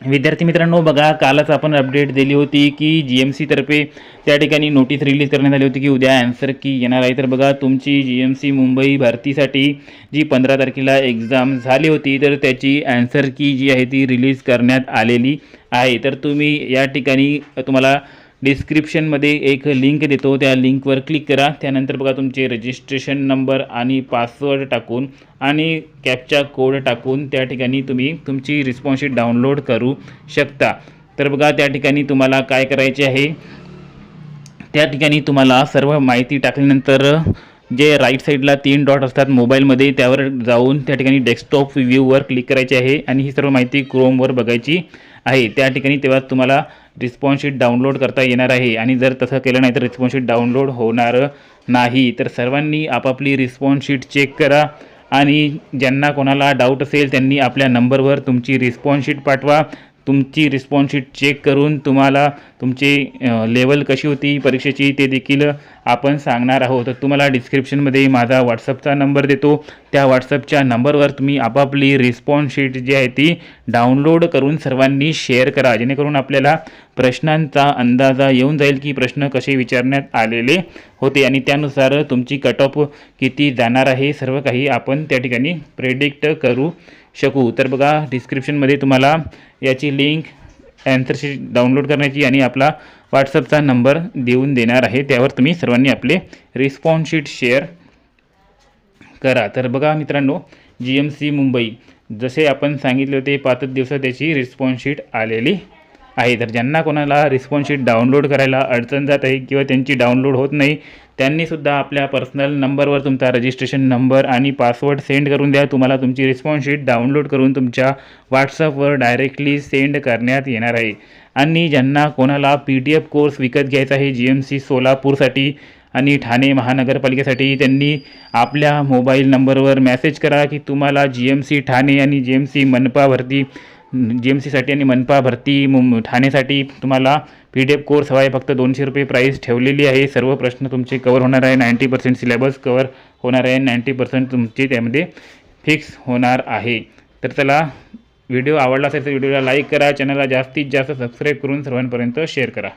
विद्यार्थी मित्रांनो बघा कालच आपण अपडेट दिली होती की जी एम सीतर्फे त्या ठिकाणी नोटीस रिलीज करण्यात आली होती की उद्या ॲन्सर की येणार आहे. तर बघा तुमची जी एम सी मुंबई भरतीसाठी जी पंधरा तारखेला एक्झाम झाली होती तर त्याची ॲन्सर की जी आहे ती रिलीज करण्यात आलेली आहे. तर तुम्ही या ठिकाणी तुम्हाला डिस्क्रिप्शनमध्ये एक लिंक देतो. त्या लिंकवर क्लिक करा. त्यानंतर बघा तुमचे रजिस्ट्रेशन नंबर आणि पासवर्ड टाकून आणि कॅपचा कोड टाकून त्या ठिकाणी तुम्ही तुमची रिस्पॉन्सशीट डाउनलोड करू शकता. तर बघा त्या ठिकाणी तुम्हाला काय करायचे आहे? त्या ठिकाणी तुम्हाला सर्व माहिती टाकल्यानंतर जे राईट साईडला तीन डॉट असतात मोबाईलमध्ये त्यावर जाऊन त्या ठिकाणी डेस्कटॉप व्ह्यूवर क्लिक करायचे आहे. आणि ही सर्व माहिती क्रोमवर बघायची. आहे. त्या ठिकाणी तेव्हा तुम्हाला रिस्पॉन्स शीट डाउनलोड करता येणार आहे. आणि जर तसं केलं नाही तर रिस्पॉन्स शीट डाउनलोड होणार नाही. तर सर्वांनी आपापली रिस्पॉन्स शीट चेक करा आणि ज्यांना कोणाला डाऊट असेल त्यांनी आपल्या नंबरवर तुमची रिस्पॉन्स शीट पाठवा. तुमची रिस्पॉन्स शीट चेक करून तुम्हाला तुमची लेवल कशी होती परीक्षेची ते देखील आपण सांगणार आहोत. तर तुम्हाला डिस्क्रिप्शनमध्ये माझा व्हॉट्सअपचा नंबर देतो. त्या व्हॉट्सअपच्या नंबरवर तुम्ही आपापली रिस्पॉन्स शीट जी आहे ती डाउनलोड करून सर्वांनी शेअर करा. जेणेकरून आपल्याला प्रश्नांचा अंदाजा येऊन जाईल की प्रश्न कसे विचारण्यात आलेले होते. आणि त्यानुसार तुमची कट ऑफ किती जाणार आहे सर्व काही आपण त्या ठिकाणी प्रेडिक्ट करू शकू. तर बघा डिस्क्रिप्शनमध्ये तुम्हाला याची लिंक ॲन्सरशीट डाउनलोड करण्याची आणि आपला व्हॉट्सअपचा नंबर देऊन देणार आहे. त्यावर तुम्ही सर्वांनी आपले रिस्पॉन्स शीट शेअर करा. तर बघा मित्रांनो जी एम सी मुंबई जसे आपण सांगितले होते पाचच दिवसात त्याची रिस्पॉन्स शीट आलेली आहे. तर ज्यांना कोणाला रिस्पॉन्स शीट डाउनलोड करायला अडचण जात आहे किंवा त्यांची डाउनलोड होत नाही त्यांनीसुद्धा आपल्या पर्सनल नंबरवर तुमचा रजिस्ट्रेशन नंबर आणि पासवर्ड सेंड करून द्या. तुम्हाला तुमची रिस्पॉन्स शीट डाउनलोड करून तुमच्या व्हॉट्सअपवर डायरेक्टली सेंड करण्यात येणार आहे. आणि ज्यांना कोणाला पी डी एफ कोर्स विकत घ्यायचा आहे जी एम सी सोलापूरसाठी आणि ठाणे महानगरपालिकेसाठी त्यांनी आपल्या मोबाईल नंबरवर मेसेज करा की तुम्हाला जी एम सी ठाणे आणि जी एम सी मनपा भरती जी एम सीसाठी आणि मनपा भरती मुं ठाणेसाठी तुम्हाला पी डी एफ कोर्स हवा आहे. फक्त दोनशे रुपये प्राईस ठेवलेली आहे. सर्व प्रश्न तुमचे कवर होणार आहे. नाईंटी पर्सेंट सिलेबस कवर होणार आहे. नाईंटी पर्सेंट तुमचे त्यामध्ये फिक्स होणार आहे. तर चला व्हिडिओ आवडला असेल तर व्हिडिओला लाईक करा. चॅनलला जास्तीत जास्त सबस्क्राईब करून सर्वांपर्यंत शेअर करा.